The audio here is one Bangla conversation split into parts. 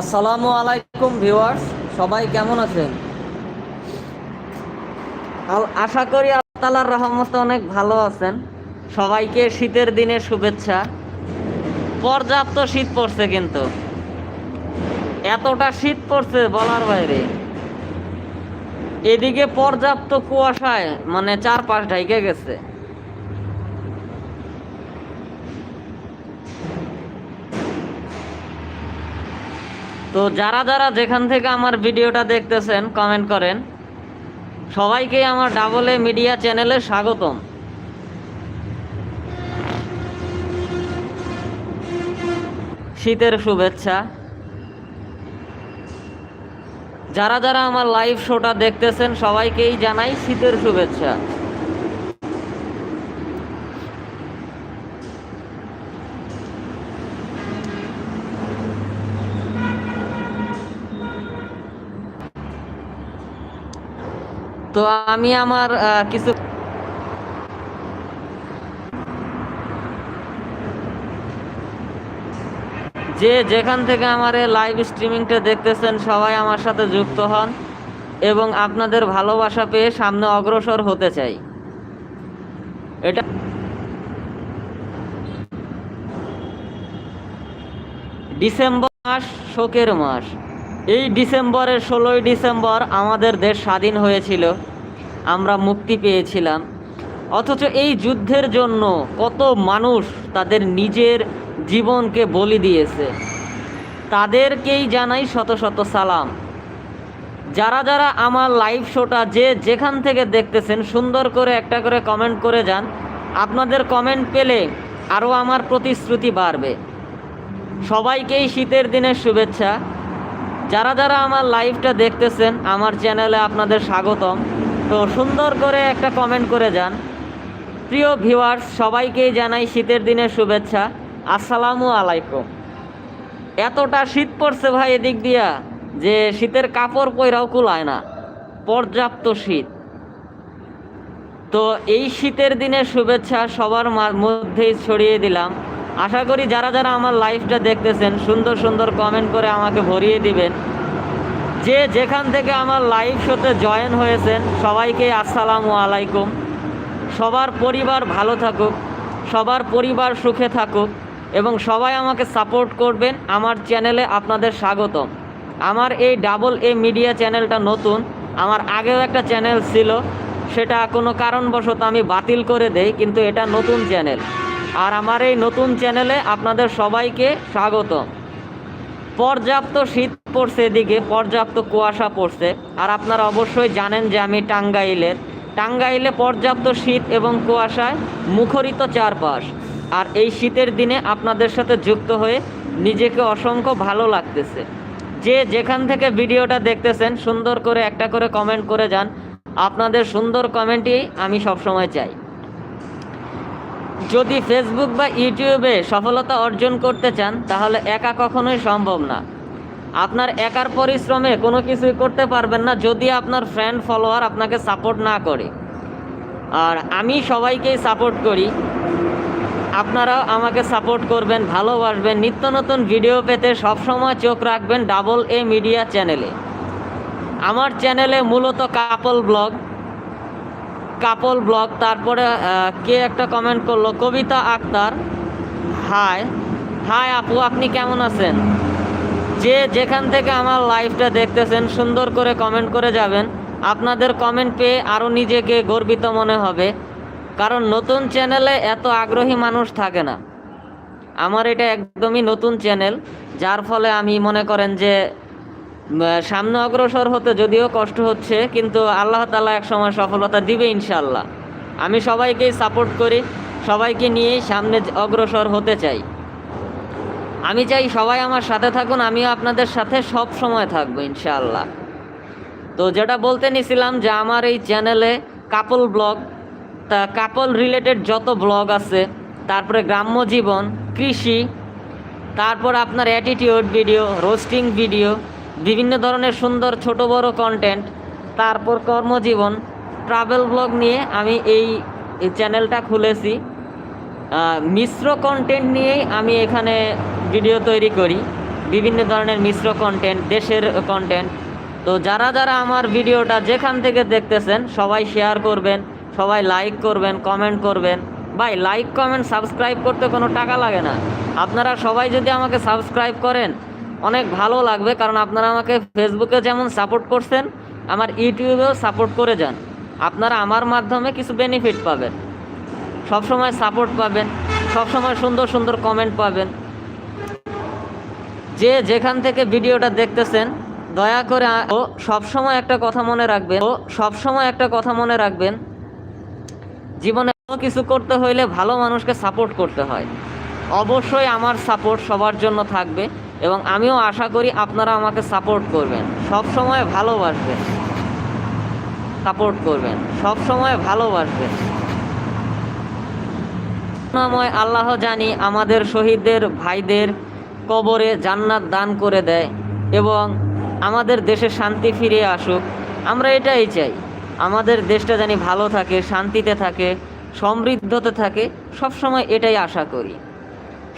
আসসালামু আলাইকুম ভিউয়ার্স, সবাই কেমন আছেন? আশা করি আল্লাহ রহমতে অনেক ভালো আছেন। সবাইকে শীতের দিনের শুভেচ্ছা। পর্যাপ্ত শীত পড়ছে কিন্তু। এতটা শীত পড়ছে বলার বাইরে। এদিকে পর্যাপ্ত কুয়াশায় মানে চারপাশ ঢাইকে গেছে। তো যারা যারা যেখান থেকে আমার ভিডিওটা দেখতেছেন কমেন্ট করেন। সবাইকে আমার ডাবল এ মিডিয়া চ্যানেলে স্বাগতম। শীতের শুভেচ্ছা। যারা যারা আমার লাইভ শোটা দেখতেছেন, সবাইকেই জানাই শীতের শুভেচ্ছা। তো আমি আমার কিছু যে যেখান থেকে আমার এই লাইভ স্ট্রিমিংটা দেখতেছেন, সবাই আমার সাথে যুক্ত হন এবং আপনাদের ভালোবাসা পেয়ে সামনে অগ্রসর হতে চাই। এটা ডিসেম্বর মাস, শোকের মাস। এই ডিসেম্বরের ষোলোই ডিসেম্বর আমাদের দেশ স্বাধীন হয়েছিল। আমরা মুক্তি পেয়েছিলাম। অথচ এই যুদ্ধের জন্য কত মানুষ তাদের নিজের জীবনকে বলি দিয়েছে। তাদেরকেই জানাই শত শত সালাম। যারা যারা আমার লাইভ শোটা যে যেখান থেকে দেখতেছেন, সুন্দর করে একটা করে কমেন্ট করে যান। আপনাদের কমেন্ট পেলে আরও আমার প্রতিশ্রুতি বাড়বে। সবাইকেই শীতের দিনের শুভেচ্ছা। যারা যারা আমার লাইভটা দেখতেছেন, আমার চ্যানেলে আপনাদের স্বাগতম। তো সুন্দর করে একটা কমেন্ট করে যান। প্রিয় ভিউয়ার্স সবাইকেই জানাই শীতের দিনের শুভেচ্ছা। আসসালামু আলাইকুম। এতটা শীত পড়ছে ভাই এদিক দিয়া যে শীতের কাপড় পয়রাও কুলায় না। পর্যাপ্ত শীত। তো এই শীতের দিনের শুভেচ্ছা সবার মধ্যেই ছড়িয়ে দিলাম। আশা করি যারা যারা আমার লাইফটা দেখতেছেন, সুন্দর সুন্দর কমেন্ট করে আমাকে ভরিয়ে দিবেন। যে যেখান থেকে আমার লাইভ শোতে জয়েন হয়েছেন, সবাইকে আসসালামু আলাইকুম। সবার পরিবার ভালো থাকুক, সবার পরিবার সুখে থাকুক এবং সবাই আমাকে সাপোর্ট করবেন আমার চ্যানেলে আপনাদের স্বাগতম। আমার এই ডাবল এ মিডিয়া চ্যানেলটা নতুন, আমার আগেও একটা চ্যানেল ছিল, সেটা কোনো কারণবশত আমি বাতিল করে দেই, কিন্তু এটা নতুন চ্যানেল আর আমার এই নতুন চ্যানেলে আপনাদের সবাইকে স্বাগত। পর্যাপ্ত শীত পড়ছে এদিকে, পর্যাপ্ত কুয়াশা পড়ছে। আর আপনারা অবশ্যই জানেন যে আমি টাঙ্গাইলের। টাঙ্গাইলে পর্যাপ্ত শীত এবং কুয়াশায় মুখরিত চারপাশ। আর এই শীতের দিনে আপনাদের সাথে যুক্ত হয়ে নিজেকে অসংখ্য ভালো লাগতেছে। যে যেখান থেকে ভিডিওটা দেখতেছেন, সুন্দর করে একটা করে কমেন্ট করে যান। আপনাদের সুন্দর কমেন্টই আমি সবসময় চাই। যদি ফেসবুক বা ইউটিউবে সফলতা অর্জন করতে চান, তাহলে একা কখনোই সম্ভব না। আপনার একার পরিশ্রমে কোনো কিছুই করতে পারবেন না যদি আপনার ফ্রেন্ড ফলোয়ার আপনাকে সাপোর্ট না করে। আর আমি সবাইকেই সাপোর্ট করি। আপনারাও আমাকে সাপোর্ট করবেন, ভালোবাসবেন, নিত্য নতুন ভিডিও পেতে সবসময় চোখ রাখবেন ডাবল এ মিডিয়া চ্যানেলে আমার চ্যানেলে মূলত কাপল ব্লগ। কাপল ব্লগ, তারপরে কে একটা কমেন্ট করল, কবিতা আক্তার। হাই হাই আপু, আপনি কেমন আছেন? যে যেখান থেকে আমার লাইভটা দেখতেছেন, সুন্দর করে কমেন্ট করে যাবেন। আপনাদের কমেন্ট পেয়ে আরও নিজেকে গর্বিত মনে হবে, কারণ নতুন চ্যানেলে এত আগ্রহী মানুষ থাকে না। আমার এটা একদমই নতুন চ্যানেল যার ফলে আমি মনে করেন যে সামনে অগ্রসর হতে যদিও কষ্ট হচ্ছে, কিন্তু আল্লাহ তালা এক সময় সফলতা দিবে ইনশাল্লাহ আমি সবাইকেই সাপোর্ট করি, সবাইকে নিয়েই সামনে অগ্রসর হতে চাই। আমি চাই সবাই আমার সাথে থাকুন, আমিও আপনাদের সাথে সব সময় থাকব ইনশাআল্লাহ। তো যেটা বলতে নিছিলাম যে আমার এই চ্যানেলে কাপল ব্লগ, তা কাপল রিলেটেড যত ব্লগ আছে, তারপরে গ্রাম্য জীবন, কৃষি, তারপর আপনার অ্যাটিটিউড ভিডিও, রোস্টিং ভিডিও বিভিন্ন ধরনের সুন্দর ছোট বড় কন্টেন্ট তারপর কর্মজীবন ট্রাভেল ব্লগ নিয়ে আমি এই চ্যানেলটা খুলেছি। মিশ্র কন্টেন্ট নিয়েই আমি এখানে ভিডিও তৈরি করি। বিভিন্ন ধরনের মিশ্র কন্টেন্ট দেশের কন্টেন্ট তো যারা যারা আমার ভিডিওটা যেখান থেকে দেখতেছেন, সবাই শেয়ার করবেন, সবাই লাইক করবেন কমেন্ট করবেন। ভাই লাইক কমেন্ট সাবস্ক্রাইব করতে কোনো টাকা লাগে না। আপনারা সবাই যদি আমাকে সাবস্ক্রাইব করেন অনেক ভালো লাগবে, কারণ আপনারা আমাকে ফেসবুকে যেমন সাপোর্ট করছেন, আমার ইউটিউবেও সাপোর্ট করে যান। আপনারা আমার মাধ্যমে কিছু বেনিফিট পাবেন। সবসময় সাপোর্ট পাবেন, সবসময় সুন্দর সুন্দর কমেন্ট পাবেন। যে যেখান থেকে ভিডিওটা দেখতেছেন, দয়া করে ও সবসময় একটা কথা মনে রাখবেন, ও সবসময় একটা কথা মনে রাখবেন। জীবনে কিছু করতে হইলে ভালো মানুষকে সাপোর্ট করতে হয়। অবশ্যই আমার সাপোর্ট সবার জন্য থাকবে। এবং আমিও আশা করি আপনারা আমাকে সাপোর্ট করবেন। সব সময় ভালোবাসবেন। সাপোর্ট করবেন। সব সময় ভালোবাসবেন। করুণাময় আল্লাহ জানি আমাদের শহীদদের ভাইদের কবরে জান্নাত দান করে দেয় এবং আমাদের দেশে শান্তি ফিরে আসুক। আমরা এটাই চাই। আমাদের দেশটা জানি ভালো থাকে, শান্তিতে থাকে, সমৃদ্ধতে থাকে। সবসময় এটাই আশা করি।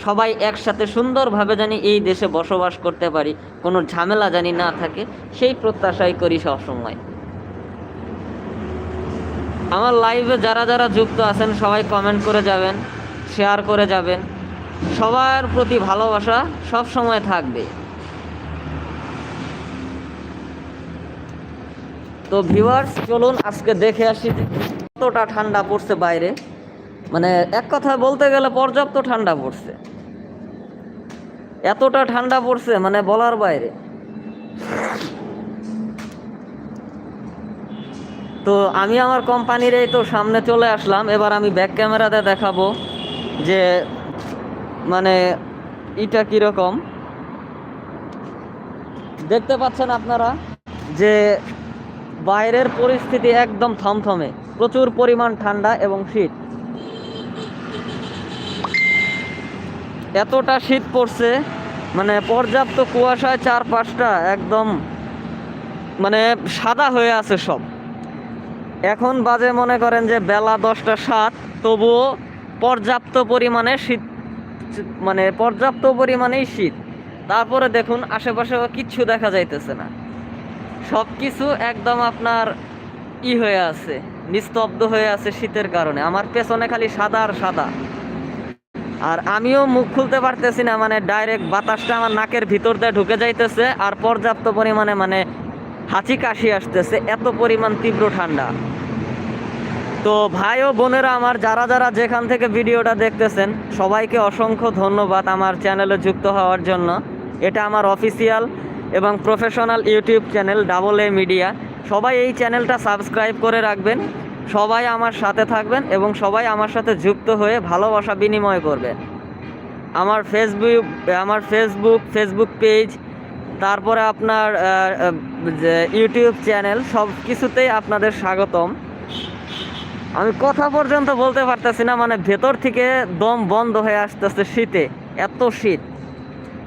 সবাই একসাথে সুন্দরভাবে জানি এই দেশে বসবাস করতে পারি, কোনো ঝামেলা জানি না থাকে, সেই প্রত্যাশাই করি সবসময়। আমার লাইভে যারা যারা যুক্ত আছেন, সবাই কমেন্ট করে যাবেন শেয়ার করে যাবেন। সবার প্রতি ভালোবাসা সব সময় থাকবে। তো ভিউয়ার্স চলুন আজকে দেখে আসি কতটা ঠান্ডা পড়ছে বাইরে। মানে এক কথায় বলতে গেলে পর্যাপ্ত ঠান্ডা পড়ছে। এতটা ঠান্ডা পড়ছে মানে বলার বাইরে। তো আমি আমার কোম্পানির এই তো সামনে চলে আসলাম, এবার আমি ব্যাক ক্যামেরাতে দেখাবো যে মানে এটা কীরকম। দেখতে পাচ্ছেন আপনারা যে বাইরের পরিস্থিতি একদম থমথমে। প্রচুর পরিমাণ ঠান্ডা এবং শীত। এতটা শীত পড়ছে মানে পর্যাপ্ত কুয়াশায় চারপাশটা একদম মানে সাদা হয়ে আছে সব। এখন বাজে মনে করেন যে বেলা দশটা সাত, তবুও পর্যাপ্ত পরিমাণে শীত মানে পর্যাপ্ত পরিমাণেই শীত। তারপরে দেখুন আশেপাশে কিচ্ছু দেখা যাইতেছে না। সব কিছু একদম আপনার ই হয়ে আছে, নিস্তব্ধ হয়ে আছে শীতের কারণে। আমার পেছনে খালি সাদা আর সাদা। আর আমিও মুখ খুলতে পারতেছি না মানে ডাইরেক্ট বাতাসটা আমার নাকের ভিতর দিয়ে ঢুকে যাইতেছে আর পর্যাপ্ত পরিমাণে মানে হাঁচি কাশি আসতেছে, এত পরিমাণ তীব্র ঠান্ডা। তো ভাই ও বোনেরা আমার, যারা যারা যেখান থেকে ভিডিওটা দেখতেছেন, সবাইকে অসংখ্য ধন্যবাদ আমার চ্যানেলে যুক্ত হওয়ার জন্য। এটা আমার অফিসিয়াল এবং professional YouTube channel, double A media. সবাই এই চ্যানেলটা সাবস্ক্রাইব করে রাখবেন। সবাই আমার সাথে থাকবেন এবং সবাই আমার সাথে যুক্ত হয়ে ভালোবাসা বিনিময় করবেন। আমার ফেসবুক আমার ফেসবুক ফেসবুক পেজ তারপরে আপনার যে ইউটিউব চ্যানেল সব কিছুতেই আপনাদের স্বাগতম। আমি কথা পর্যন্ত বলতে পারতেছি না মানে ভেতর থেকে দম বন্ধ হয়ে আসতেছে শীতে, এত শীত।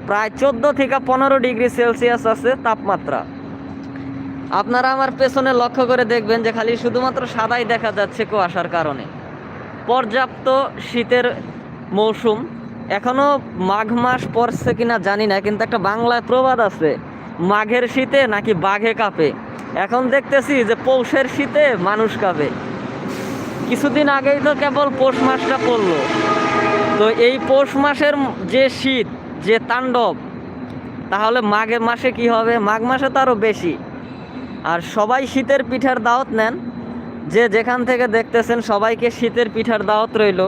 প্রায় চোদ্দ থেকে পনেরো ডিগ্রি সেলসিয়াস আছে তাপমাত্রা। আপনারা আমার পেছনে লক্ষ্য করে দেখবেন যে খালি শুধুমাত্র সাদাই দেখা যাচ্ছে কুয়াশার কারণে। পর্যাপ্ত শীতের মৌসুম। এখনও মাঘ মাস পড়ছে কিনা জানি না, কিন্তু একটা বাংলায় প্রবাদ আছে, মাঘের শীতে নাকি বাঘে কাঁপে? এখন দেখতেছি যে পৌষের শীতে মানুষ কাঁপে। কিছুদিন আগেই তো কেবল পৌষ মাসটা পড়ল। তো এই পৌষ মাসের যে শীত, যে তাণ্ডব, তাহলে মাঘের মাসে কি হবে? মাঘ মাসে তো আরও বেশি। আর সবাই শীতের পিঠার দাওয়াত নেন। যে যেখান থেকে দেখতেছেন সবাইকে শীতের পিঠার দাওয়াত রইল।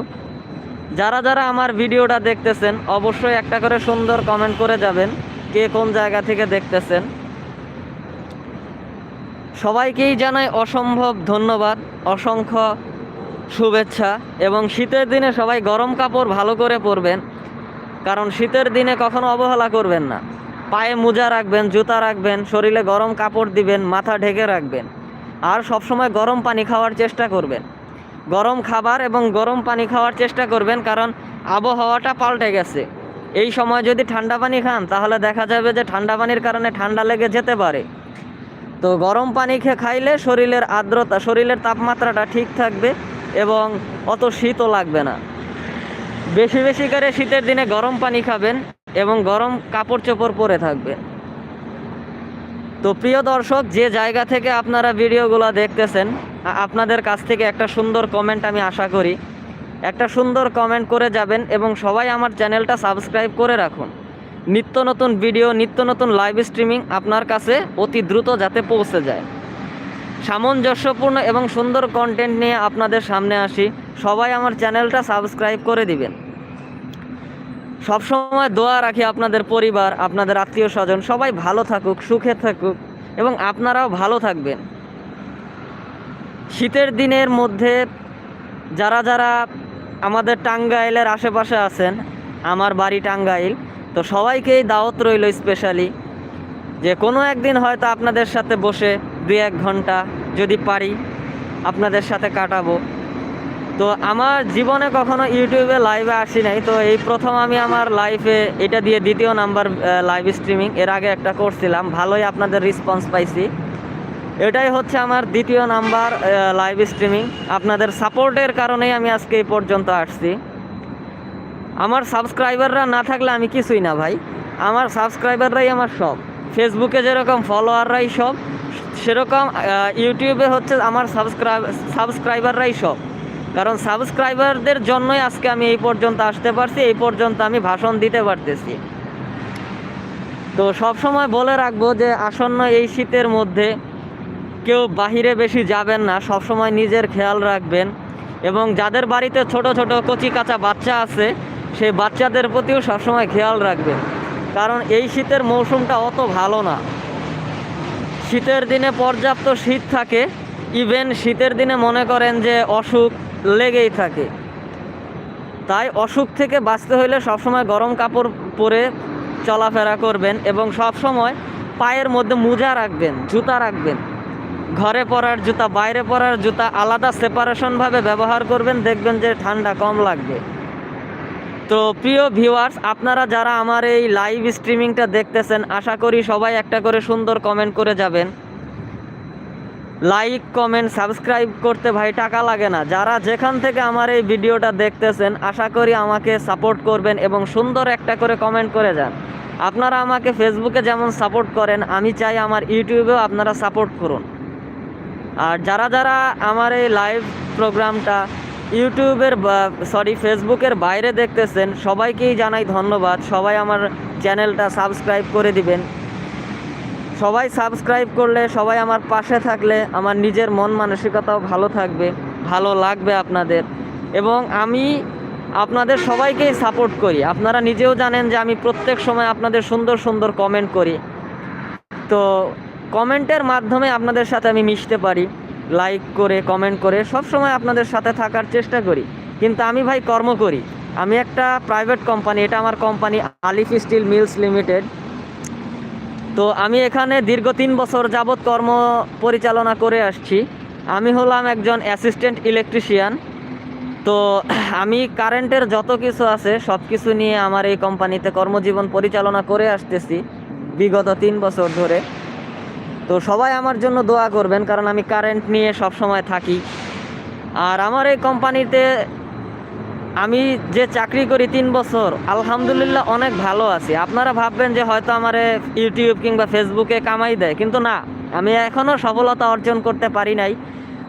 যারা যারা আমার ভিডিওটা দেখতেছেন, অবশ্যই একটা করে সুন্দর কমেন্ট করে যাবেন, কে কোন জায়গা থেকে দেখতেছেন। সবাইকেই জানাই অসম্ভব ধন্যবাদ, অসংখ্য শুভেচ্ছা এবং শীতের দিনে সবাই গরম কাপড় ভালো করে পরবেন, কারণ শীতের দিনে কখনো অবহেলা করবেন না। পায়ে মোজা রাখবেন, জুতা রাখবেন, শরীরে গরম কাপড় দিবেন, মাথা ঢেকে রাখবেন। আর সবসময় গরম পানি খাওয়ার চেষ্টা করবেন। গরম খাবার এবং গরম পানি খাওয়ার চেষ্টা করবেন কারণ আবহাওয়াটা পাল্টে গেছে। এই সময় যদি ঠান্ডা পানি খান, তাহলে দেখা যাবে যে ঠান্ডা পানির কারণে ঠান্ডা লেগে যেতে পারে। তো গরম পানি খেয়ে খাইলে শরীরের আর্দ্রতা, শরীরের তাপমাত্রাটা ঠিক থাকবে এবং অত শীতও লাগবে না। বেশি বেশি করে শীতের দিনে গরম পানি খাবেন। এবং গরম কাপড় চোপড় পরে থাকবেন তো প্রিয় দর্শক, যে জায়গা থেকে আপনারা ভিডিওগুলো দেখতেছেন আপনাদের কাছ থেকে একটা সুন্দর কমেন্ট আমি আশা করি। একটা সুন্দর কমেন্ট করে যাবেন এবং সবাই আমার চ্যানেলটা সাবস্ক্রাইব করে রাখুন। নিত্য নতুন ভিডিও নিত্য নতুন লাইভ স্ট্রিমিং আপনার কাছে অতি দ্রুত যাতে পৌঁছে যায়। সামঞ্জস্যপূর্ণ এবং সুন্দর কন্টেন্ট নিয়ে আপনাদের সামনে আসি। সবাই আমার চ্যানেলটা সাবস্ক্রাইব করে দিবেন। সবসময় দোয়া রাখি আপনাদের পরিবার, আপনাদের আত্মীয় স্বজন, সবাই ভালো থাকুক, সুখে থাকুক এবং আপনারাও ভালো থাকবেন। শীতের দিনের মধ্যে যারা যারা আমাদের টাঙ্গাইলের আশেপাশে আছেন, আমার বাড়ি টাঙ্গাইল, তো সবাইকেই দাওয়াত রইল স্পেশালি যে কোনো একদিন হয়তো আপনাদের সাথে বসে দুই এক ঘণ্টা যদি পারি আপনাদের সাথে কাটাবো। তো আমার জীবনে কখনো ইউটিউবে লাইভে আসি নাই। তো এই প্রথম আমি আমার লাইফে এটা দিয়ে দ্বিতীয় নাম্বার লাইভ স্ট্রিমিং এর আগে একটা করছিলাম ভালোই আপনাদের রেসপন্স পাইছি। এটাই হচ্ছে আমার দ্বিতীয় নাম্বার লাইভ স্ট্রিমিং আপনাদের সাপোর্টের কারণেই আমি আজকে এই পর্যন্ত আসছি। আমার সাবস্ক্রাইবাররা না থাকলে আমি কিছুই না ভাই। আমার সাবস্ক্রাইবাররাই আমার সব। ফেসবুকে যেরকম ফলোয়াররাই সব, সেরকম ইউটিউবে হচ্ছে আমার সাবস্ক্রাইব সাবস্ক্রাইবাররাই সব। কারণ সাবস্ক্রাইবারদের জন্যই আজকে আমি এই পর্যন্ত আসতে পারছি, এই পর্যন্ত আমি ভাষণ দিতে পারতেছি। তো সব সময় বলে রাখব যে আসন্ন এই শীতের মধ্যে কেউ বাহিরে বেশি যাবেন না, সব সময় নিজের খেয়াল রাখবেন এবং যাদের বাড়িতে ছোট ছোট কচি কাঁচা বাচ্চা আছে, সেই বাচ্চাদের প্রতিও সবসময় খেয়াল রাখবেন। কারণ এই শীতের মৌসুমটা অত ভালো না। শীতের দিনে পর্যাপ্ত শীত থাকে, ইভেন শীতের দিনে মনে করেন যে অসুখ লেগেই থাকে। তাই অসুখ থেকে বাঁচতে হলে সবসময় গরম কাপড় পরে চলাফেরা করবেন এবং সবসময় পায়ের মধ্যে মোজা রাখবেন, জুতা রাখবেন। ঘরে পরার জুতা, বাইরে পরার জুতা আলাদা সেপারেশনভাবে ব্যবহার করবেন, দেখবেন যে ঠান্ডা কম লাগবে। তো প্রিয় ভিউয়ার্স আপনারা যারা আমার এই লাইভ স্ট্রিমিংটা দেখতেছেন, আশা করি সবাই একটা করে সুন্দর কমেন্ট করে যাবেন। লাইক কমেন্ট সাবস্ক্রাইব করতে ভাই টাকা লাগে না। যারা যেখান থেকে আমার এই ভিডিওটা দেখতেছেন, আশা করি আমাকে সাপোর্ট করবেন এবং সুন্দর একটা করে কমেন্ট করে যান। আপনারা আমাকে ফেসবুকে যেমন সাপোর্ট করেন, আমি চাই আমার ইউটিউবেও আপনারা সাপোর্ট করুন। আর যারা যারা আমার এই লাইভ প্রোগ্রামটা ইউটিউবের সরি ফেসবুকের বাইরে দেখতেছেন, সবাইকেই জানাই ধন্যবাদ। সবাই আমার চ্যানেলটা সাবস্ক্রাইব করে দিবেন। সবাই সাবস্ক্রাইব করলে, সবাই আমার পাশে থাকলে আমার নিজের মন মানসিকতাও ভালো থাকবে, ভালো লাগবে আপনাদের। এবং আমি আপনাদের সবাইকেই সাপোর্ট করি। আপনারা নিজেও জানেন যে আমি প্রত্যেক সময় আপনাদের সুন্দর সুন্দর কমেন্ট করি। তো কমেন্টের মাধ্যমে আপনাদের সাথে আমি মিশতে পারি। লাইক করে কমেন্ট করে, সব সময় আপনাদের সাথে থাকার চেষ্টা করি। কিন্তু আমি ভাই কর্ম করি। আমি একটা প্রাইভেট কোম্পানি এটা আমার কোম্পানি আলিফ স্টিল মিলস লিমিটেড তো আমি এখানে দীর্ঘ তিন বছর যাবৎ কর্ম পরিচালনা করে আসছি। আমি হলাম একজন অ্যাসিস্ট্যান্ট ইলেকট্রিশিয়ান তো আমি কারেন্টের যত কিছু আছে সব কিছু নিয়ে আমার এই কোম্পানিতে কর্মজীবন পরিচালনা করে আসতেছি বিগত তিন বছর ধরে। তো সবাই আমার জন্য দোয়া করবেন, কারণ আমি কারেন্ট নিয়ে সব সময় থাকি। আর আমার এই কোম্পানিতে আমি যে চাকরি করি তিন বছর, আলহামদুলিল্লাহ অনেক ভালো আছি। আপনারা ভাববেন যে হয়তো আমার ইউটিউব কিংবা ফেসবুকে কামাই দেয়, কিন্তু না, আমি এখনও সফলতা অর্জন করতে পারি নাই।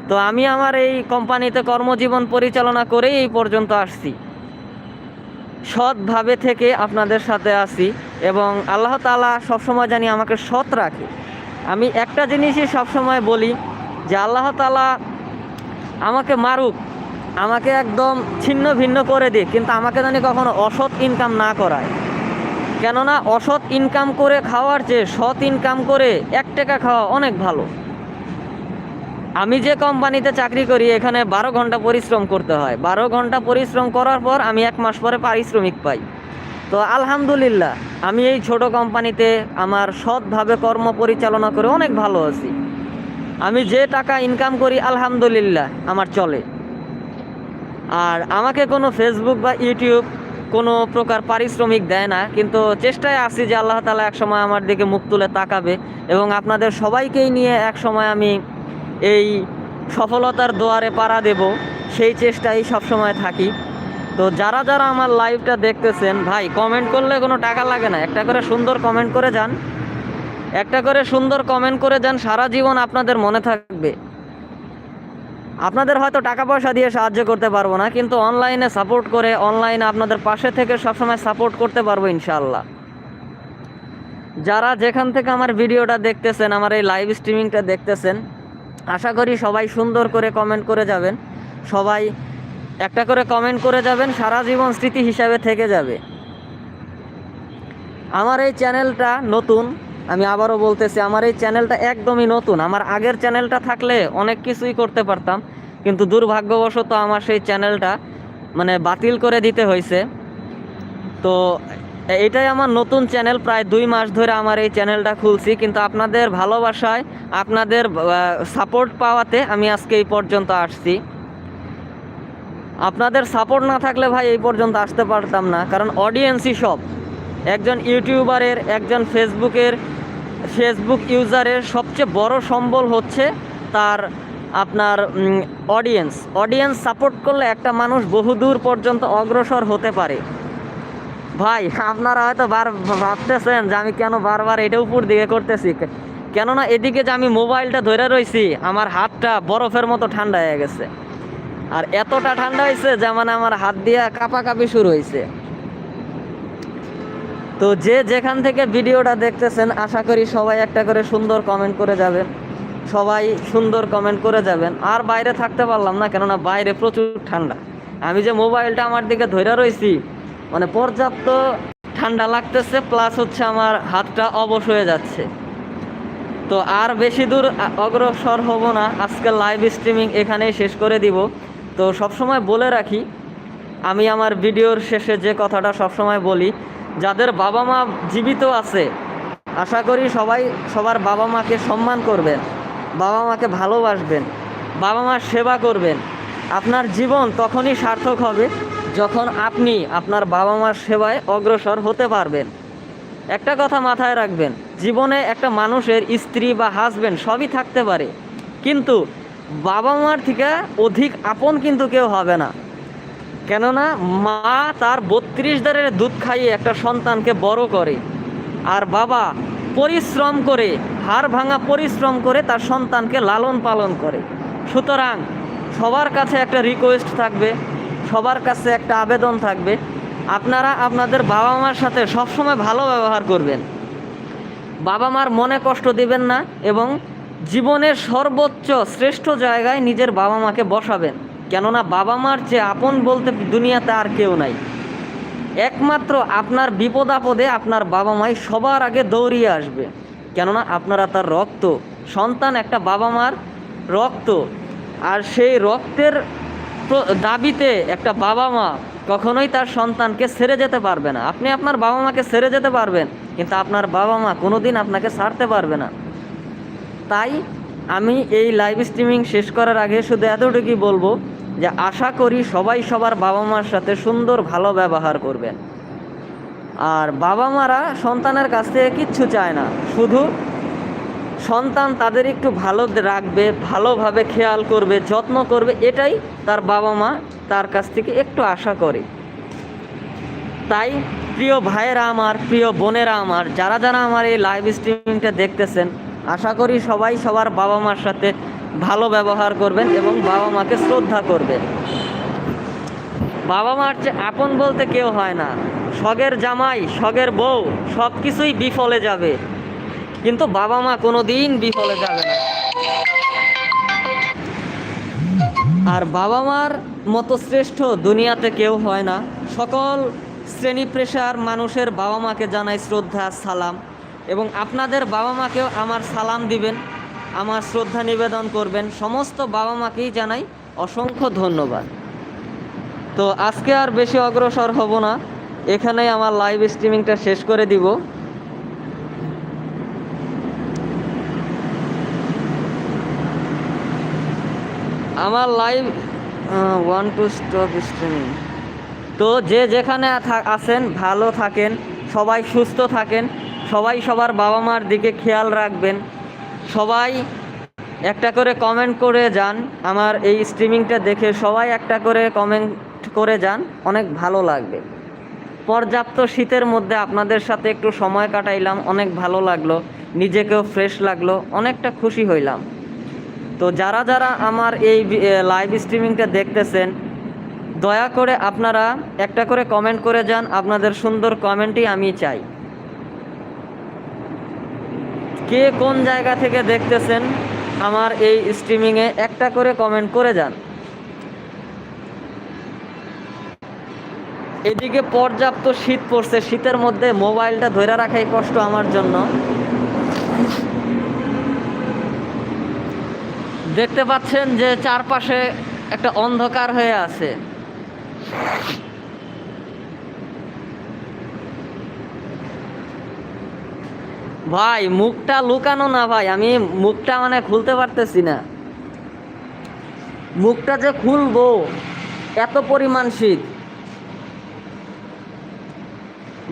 তো আমি আমার এই কোম্পানিতে কর্মজীবন পরিচালনা করেই এই পর্যন্ত আসছি। সৎভাবে থেকে আপনাদের সাথে আসি এবং আল্লাহ তালা সবসময় জানি আমাকে সৎ রাখে। আমি একটা জিনিসই সবসময় বলি যে আল্লাহ তালা আমাকে মারুক আমাকে একদম ছিন্ন ভিন্ন করে দিক, কিন্তু আমাকে জানি কখনো অসৎ ইনকাম না করায়। কেননা অসৎ ইনকাম করে খাওয়ার চেয়ে সৎ ইনকাম করে এক টাকা খাওয়া অনেক ভালো। আমি যে কোম্পানিতে চাকরি করি, এখানে বারো ঘণ্টা পরিশ্রম করতে হয়। বারো ঘণ্টা পরিশ্রম করার পর আমি এক মাস পরে পারিশ্রমিক পাই। তো আলহামদুলিল্লাহ, আমি এই ছোট কোম্পানিতে আমার সৎভাবে কর্ম পরিচালনা করে অনেক ভালো আছি। আমি যে টাকা ইনকাম করি, আলহামদুলিল্লাহ, আমার চলে। আর আমাকে কোনো ফেসবুক বা ইউটিউব কোনো প্রকার পারিশ্রমিক দেয় না, কিন্তু চেষ্টায় আছি যে আল্লাহ তালা এক সময় আমার দিকে মুখ তুলে তাকাবে এবং আপনাদের সবাইকেই নিয়ে এক সময় আমি এই সফলতার দুয়ারে পাড়া দেব, সেই চেষ্টাই সবসময় থাকি। তো যারা যারা আমার লাইভটা দেখতেছেন, ভাই কমেন্ট করলে কোনো টাকা লাগে না। একটা করে সুন্দর কমেন্ট করে যান। একটা করে সুন্দর কমেন্ট করে যান, সারা জীবন আপনাদের মনে থাকবে। আপনাদের হয়তো টাকা পয়সা দিয়ে সাহায্য করতে পারব না, কিন্তু অনলাইনে সাপোর্ট করে অনলাইনে আপনাদের পাশে থেকে সবসময় সাপোর্ট করতে পারব ইনশাআল্লাহ। যারা যেখান থেকে আমার ভিডিওটা দেখতেছেন, আমার এই লাইভ স্ট্রিমিংটা দেখতেছেন, আশা করি সবাই সুন্দর করে কমেন্ট করে যাবেন। সবাই একটা করে কমেন্ট করে যাবেন, সারা জীবন স্মৃতি হিসাবে থেকে যাবে। আমার এই চ্যানেলটা নতুন আমি আবারও বলতেছি, আমার এই চ্যানেলটা একদমই নতুন। আমার আগের চ্যানেলটা থাকলে অনেক কিছুই করতে পারতাম, কিন্তু দুর্ভাগ্যবশত আমার সেই চ্যানেলটা মানে বাতিল করে দিতে হয়েছে। তো এটাই আমার নতুন চ্যানেল, প্রায় দুই মাস ধরে আমার এই চ্যানেলটা খুলছি, কিন্তু আপনাদের ভালোবাসায়, আপনাদের সাপোর্ট পাওয়াতে আমি আজকে এই পর্যন্ত আসছি। আপনাদের সাপোর্ট না থাকলে ভাই এই পর্যন্ত আসতে পারতাম না, কারণ অডিয়েন্সই সব। একজন ইউটিউবারের একজন ফেসবুকের ফেসবুক ইউজারের সবচেয়ে বড় সম্বল হচ্ছে তার, আপনার অডিয়েন্স অডিয়েন্স সাপোর্ট করলে একটা মানুষ বহুদূর পর্যন্ত অগ্রসর হতে পারে। ভাই, আপনারা হয়তো বার, ভাবতেছেন যে আমি কেন বারবার এটা উপর দিকে করতেছি? কেননা এদিকে যে আমি মোবাইলটা ধরে রইছি, আমার হাতটা বরফের মতো ঠান্ডা হয়ে গেছে। আর এতটা ঠান্ডা হয়েছে যে মানে আমার হাত দিয়ে কাঁপাকাঁপি শুরু হয়েছে তো যে যেখান থেকে ভিডিওটা দেখতেছেন, আশা করি সবাই একটা করে সুন্দর কমেন্ট করে যাবেন। সবাই সুন্দর কমেন্ট করে যাবেন। আর বাইরে থাকতে পারলাম না, কেননা বাইরে প্রচুর ঠান্ডা। আমি যে মোবাইলটা আমার দিকে ধরে রয়েছি মানে পর্যাপ্ত ঠান্ডা লাগতেছে প্লাস হচ্ছে আমার হাতটা অবশ হয়ে যাচ্ছে। তো আর বেশি দূর অগ্রসর হব না, আজকে লাইভ স্ট্রিমিং এখানেই শেষ করে দিব। তো সবসময় বলে রাখি, আমি আমার ভিডিওর শেষে যে কথাটা সবসময় বলি যাদের বাবা মা জীবিত আছে, আশা করি সবাই সবার বাবা মাকে সম্মান করবেন, বাবা মাকে ভালোবাসবেন, বাবা মার সেবা করবেন। আপনার জীবন তখনই সার্থক হবে যখন আপনি আপনার বাবা মার সেবায় অগ্রসর হতে পারবেন। একটা কথা মাথায় রাখবেন, জীবনে একটা মানুষের স্ত্রী বা হাজবেন্ড সবই থাকতে পারে, কিন্তু বাবা মার থেকে অধিক আপন কিন্তু কেউ হবে না। কেননা মা তার বত্রিশ দারের দুধ খাইয়ে একটা সন্তানকে বড় করে। আর বাবা পরিশ্রম করে, হাড় ভাঙা পরিশ্রম করে তার সন্তানকে লালন পালন করে। সুতরাং সবার কাছে একটা রিকোয়েস্ট থাকবে, সবার কাছে একটা আবেদন থাকবে। আপনারা আপনাদের বাবা মার সাথে সবসময় ভালো ব্যবহার করবেন। বাবা মার মনে কষ্ট দেবেন না এবং জীবনের সর্বোচ্চ শ্রেষ্ঠ জায়গায় নিজের বাবা মাকে বসাবেন। কেননা বাবা মার চেয়ে আপন বলতে দুনিয়াতে আর কেউ নাই। একমাত্র আপনার বিপদ আপদে আপনার বাবা মাই সবার আগে দৌড়িয়ে আসবে। কেননা আপনারা তার রক্ত, সন্তান একটা বাবা মার রক্ত। আর সেই রক্তের দাবিতে একটা বাবা মা কখনোই তার সন্তানকে ছেড়ে যেতে পারবে না। আপনি আপনার বাবা মাকে ছেড়ে যেতে পারবেন, কিন্তু আপনার বাবা মা কোনোদিন আপনাকে ছাড়তে পারবে না। তাই আমি এই লাইভ স্ট্রিমিং শেষ করার আগে শুধু এতটুকুই বলব যে আশা করি সবাই সবার বাবা মার সাথে সুন্দর, ভালো ব্যবহার করবেন। আর বাবা মারা সন্তানের কাছ থেকে কিচ্ছু চায় না। শুধু সন্তান তাদের একটু ভালো রাখবে, ভালোভাবে খেয়াল করবে, যত্ন করবে, এটাই তার বাবা মা তার কাছ থেকে একটু আশা করে। তাই প্রিয় ভাইয়েরা আমার, প্রিয় বোনেরা আমার, যারা যারা আমার এই লাইভ স্ট্রিমিংটা দেখতেছেন, আশা করি সবাই সবার বাবা মার সাথে ভালো ব্যবহার করবেন এবং বাবা মাকে শ্রদ্ধা করবেন। বাবা মার চেয়ে আপন বলতে কেউ হয় না। সগের জামাই, সগের বউ সব কিছুই বিফলে যাবে। কিন্তু বাবা মা কোনো দিন বিফলে যাবে না। আর বাবা মার মতো শ্রেষ্ঠ দুনিয়াতে কেউ হয় না। সকল শ্রেণি পেশার মানুষের বাবা মাকে জানাই শ্রদ্ধা, সালাম। এবং আপনাদের বাবা মাকেও আমার সালাম দিবেন। আমার শ্রদ্ধা নিবেদন করবেন। সমস্ত বাবা মাকেই জানাই অসংখ্য ধন্যবাদ। তো আজকে আর বেশি অগ্রসর হব না। এখানেই আমার লাইভ স্ট্রিমিংটা শেষ করে দিব। আমার live one two stop streaming তো যে যেখানে আছেন, ভালো থাকেন, সবাই সুস্থ থাকেন, সবাই সবার বাবা মার দিকে খেয়াল রাখবেন। সবাই একটা করে কমেন্ট করে যান। আমার এই স্ট্রিমিংটা দেখে সবাই একটা করে কমেন্ট করে যান। অনেক ভালো লাগবে। পর্যাপ্ত শীতের মধ্যে আপনাদের সাথে একটু সময় কাটাইলাম, অনেক ভালো লাগল। নিজেকেও ফ্রেশ লাগল, অনেকটা খুশি হইলাম। তো যারা যারা আমার এই লাইভ স্ট্রিমিংটা দেখতেছেন, দয়া করে আপনারা একটা করে কমেন্ট করে যান। আপনাদের সুন্দর কমেন্টই আমি চাই। কে কোন জায়গা থেকে দেখতেছেন, আমার এই স্ট্রিমিংয়ে একটা করে কমেন্ট করে যান। এদিকে পর্যাপ্ত শীত পড়ছে, শীতের মধ্যে মোবাইলটা ধরে রাখাই কষ্ট আমার জন্য। দেখতে পাচ্ছেন যে চারপাশে একটা অন্ধকার হয়ে আছে। ভাই, মুখটা লুকানো না ভাই, আমি মুখটা মানে খুলতে পারতেছি না। মুখটা যে খুলবো, এত পরিমাণ শীত।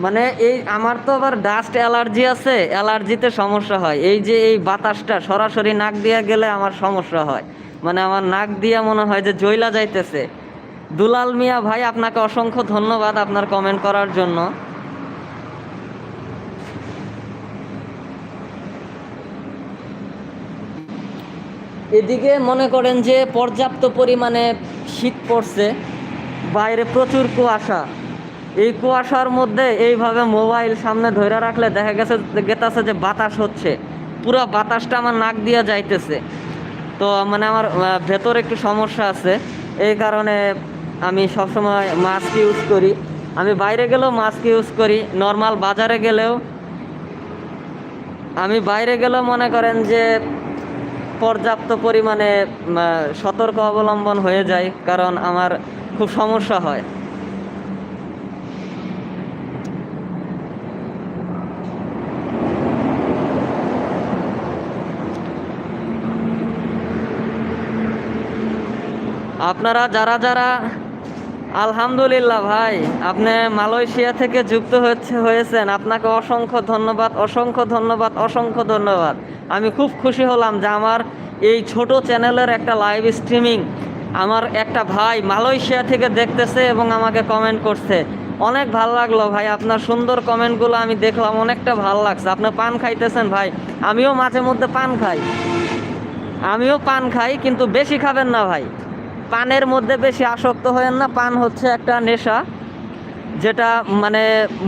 মানে এই আমার তো আবার ডাস্ট অ্যালার্জি আছে অ্যালার্জিতে সমস্যা হয়। এই যে এই বাতাসটা সরাসরি নাক দিয়ে গেলে আমার সমস্যা হয়। মানে আমার নাক দিয়ে মনে হয় যে জইলা যাইতেছে। দুলাল মিয়া ভাই, আপনাকে অসংখ্য ধন্যবাদ আপনার কমেন্ট করার জন্য। এদিকে মনে করেন যে পর্যাপ্ত পরিমাণে শীত পড়ছে, বাইরে প্রচুর কুয়াশা। এই কুয়াশার মধ্যে এইভাবে মোবাইল সামনে ধরে রাখলে দেখা গেছে গেতাছে যে বাতাস হচ্ছে। পুরো বাতাসটা আমার নাক দিয়ে যাইতেছে। তো মানে আমার ভেতরে একটু সমস্যা আছে। এই কারণে আমি সবসময় মাস্ক ইউজ করি। আমি বাইরে গেলেও মাস্ক ইউজ করি। নর্মাল বাজারে গেলেও আমি বাইরে গেলেও মনে করেন যে পর্যাপ্ত পরিমাণে সতর্ক অবলম্বন হয়ে যায় কারণ আমার খুব সমস্যা হয়। আপনারা যারা যারা আলহামদুলিল্লাহ ভাই, আপনি মালয়েশিয়া থেকে যুক্ত হচ্ছে, হয়েছেন। আপনাকে অসংখ্য ধন্যবাদ অসংখ্য ধন্যবাদ অসংখ্য ধন্যবাদ। আমি খুব খুশি হলাম যে আমার এই ছোট চ্যানেলের একটা লাইভ স্ট্রিমিং আমার একটা ভাই মালয়েশিয়া থেকে দেখতেছে এবং আমাকে কমেন্ট করছে। অনেক ভালো লাগল ভাই, আপনার সুন্দর কমেন্টগুলো আমি দেখলাম, অনেকটা ভালো লাগছে। আপনি পান খাইতেছেন ভাই, আমিও মাঝে মধ্যে পান খাই। আমিও পান খাই, কিন্তু বেশি খাবেন না ভাই। পানের মধ্যে বেশি আসক্ত হয়েন না, পান হচ্ছে একটা নেশা, যেটা মানে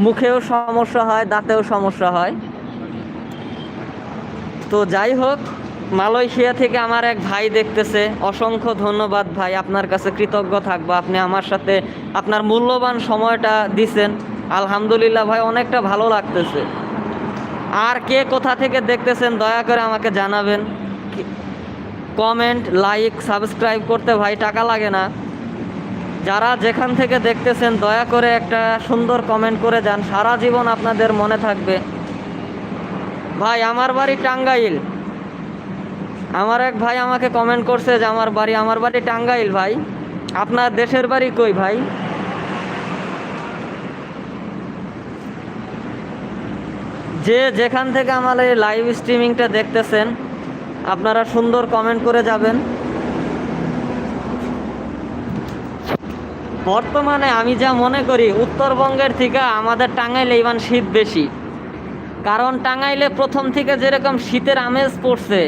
মুখেও সমস্যা হয়, দাঁতেও সমস্যা হয়। তো যাই হোক, মালয়েশিয়া থেকে আমার এক ভাই দেখতেছে, অসংখ্য ধন্যবাদ ভাই, আপনার কাছে কৃতজ্ঞ থাকব, আপনি আমার সাথে আপনার মূল্যবান সময়টা দিছেন, আলহামদুলিল্লাহ ভাই, অনেকটা ভালো লাগতেছে। আর কে কোথা থেকে দেখতেছেন, দয়া করে আমাকে জানাবেন। কমেন্ট, লাইক, সাবস্ক্রাইব করতে ভাই টাকা লাগে না। যারা যেখান থেকে দেখতেছেন, দয়া করে একটা সুন্দর কমেন্ট করে যান। সারা জীবন আপনাদের মনে থাকবে। ভাই, আমার বাড়ি টাঙ্গাইল। আমার এক ভাই আমাকে কমেন্ট করছে যে, আমার বাড়ি আমার বাড়ি টাঙ্গাইল ভাই। আপনার দেশের বাড়ি কই ভাই? যে যেখান থেকে আমার এই লাইভ স্ট্রিমিংটা দেখতেছেন আপনারা সুন্দর কমেন্ট করে যাবেন। বর্তমানে আমি যা মনে করি, উত্তরবঙ্গের থেকে আমাদের টাঙ্গাইলে ইমান শীত বেশি। কারণ টাঙ্গাইলে প্রথম থেকে যেরকম শীতের আমেজ পড়ছে,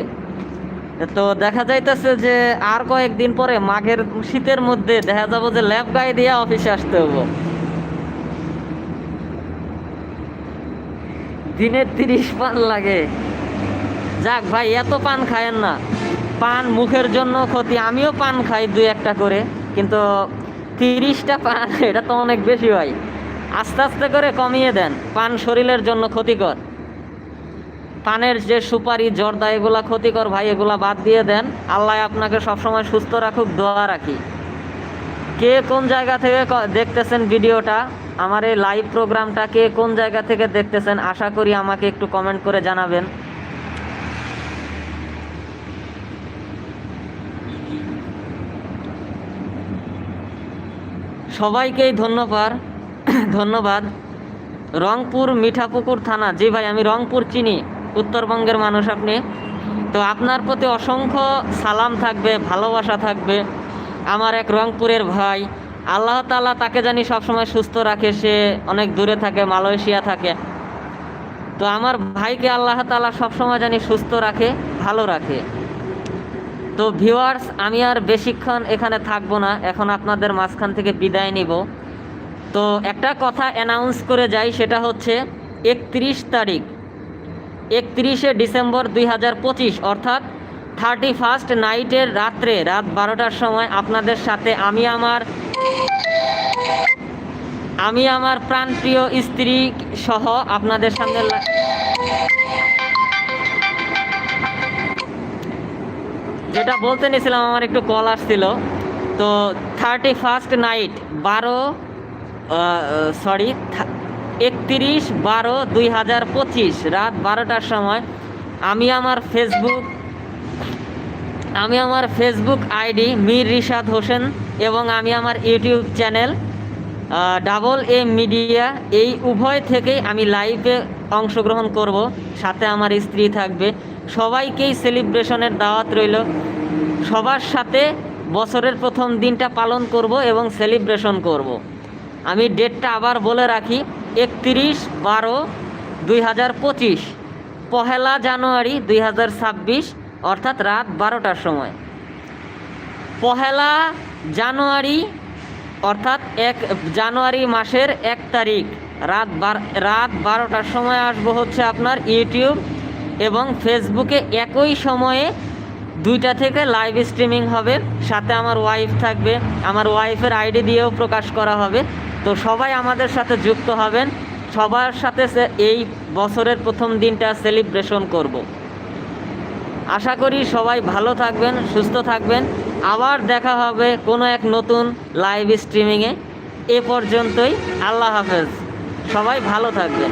তো দেখা যাইতেছে যে আর কয়েকদিন পরে মাঘের শীতের মধ্যে দেখা যাব যে ল্যাব গায়ে দিয়ে অফিসে আসতে হব। দিনের তিরিশ পান লাগে। যাক ভাই, এত পান খায়েন না। পান মুখের জন্য ক্ষতি, আমিও পান খাই দুই একটা করে, কিন্তু তিরিশটা পান, এটা তো অনেক বেশি হয় আস্তে আস্তে করে কমিয়ে দেন, পান শরীরের জন্য ক্ষতিকর। পানের যে সুপারি, জর্দা, এগুলা ক্ষতিকর ভাই, এগুলা বাদ দিয়ে দেন। আল্লাহ আপনাকে সবসময় সুস্থ রাখুক, দোয়া রাখি। কে কোন জায়গা থেকে দেখতেছেন ভিডিওটা, আমার এই লাইভ প্রোগ্রামটা কে কোন জায়গা থেকে দেখতেছেন, আশা করি আমাকে একটু কমেন্ট করে জানাবেন। সবাইকেই ধন্যবাদ ধন্যবাদ। রংপুর মিঠাপুকুর থানা, জি ভাই, আমি রংপুর চিনি, উত্তরবঙ্গের মানুষ আপনি। তো আপনার প্রতি অসংখ্য সালাম থাকবে, ভালোবাসা থাকবে। আমার এক রংপুরের ভাই, আল্লাহ তাআলা তাকে জানি সবসময় সুস্থ রাখে, সে অনেক দূরে থাকে, মালয়েশিয়া থাকে। তো আমার ভাইকে আল্লাহ তাআলা সবসময় জানি সুস্থ রাখে, ভালো রাখে। তো ভিউয়ার্স, আমি আর বেশিক্ষণ এখানে থাকব না। এখন আপনাদের মাঝখান থেকে বিদায় নিব। তো একটা কথা অ্যানাউন্স করে যাই, সেটা হচ্ছে একত্রিশ তারিখ, একত্রিশে ডিসেম্বর দুই হাজার পঁচিশ, অর্থাৎ থার্টি ফার্স্ট নাইটের রাত্রে, রাত বারোটার সময় আপনাদের সাথে আমি আমার আমি আমার প্রাণপ্রিয় স্ত্রী সহ আপনাদের সামনে যেটা বলতে নিয়েছিলাম, আমার একটু কল আসছিল। তো থার্টি ফার্স্ট নাইট বারো সরি একত্রিশ বারো দুই হাজার পঁচিশ, রাত বারোটার সময় আমি আমার ফেসবুক আমি আমার ফেসবুক আইডি মীর রিশাদ হোসেন এবং আমি আমার YouTube channel double A media এই উভয় থেকেই আমি লাইভে অংশগ্রহণ করব। সাথে আমার স্ত্রী থাকবে। সবাইকেই সেলিব্রেশনের দাওয়াত রইল সবার সাথে বছরের প্রথম দিনটা পালন করব এবং সেলিব্রেশন করব। আমি ডেটটা আবার বলে রাখি, একত্রিশ বারো দুই হাজার পঁচিশ, পহেলা জানুয়ারি দুই হাজার ছাব্বিশ, অর্থাৎ রাত বারোটার সময় পহেলা জানুয়ারি, অর্থাৎ এক, জানুয়ারি মাসের এক তারিখ, রাত বার, রাত বারোটার সময় আসব হচ্ছে আপনার ইউটিউব এবং ফেসবুকে একই সময়ে দুইটা থেকে লাইভ স্ট্রিমিং হবে। সাথে আমার ওয়াইফ থাকবে। আমার ওয়াইফের আইডি দিয়েও প্রকাশ করা হবে। তো সবাই আমাদের সাথে যুক্ত হবেন। সবার সাথে এই বছরের প্রথম দিনটা সেলিব্রেশন করব। আশা করি সবাই ভালো থাকবেন, সুস্থ থাকবেন। আবার দেখা হবে কোনো এক নতুন লাইভ স্ট্রিমিংয়ে এ পর্যন্তই। আল্লাহ হাফেজ। সবাই ভালো থাকবেন।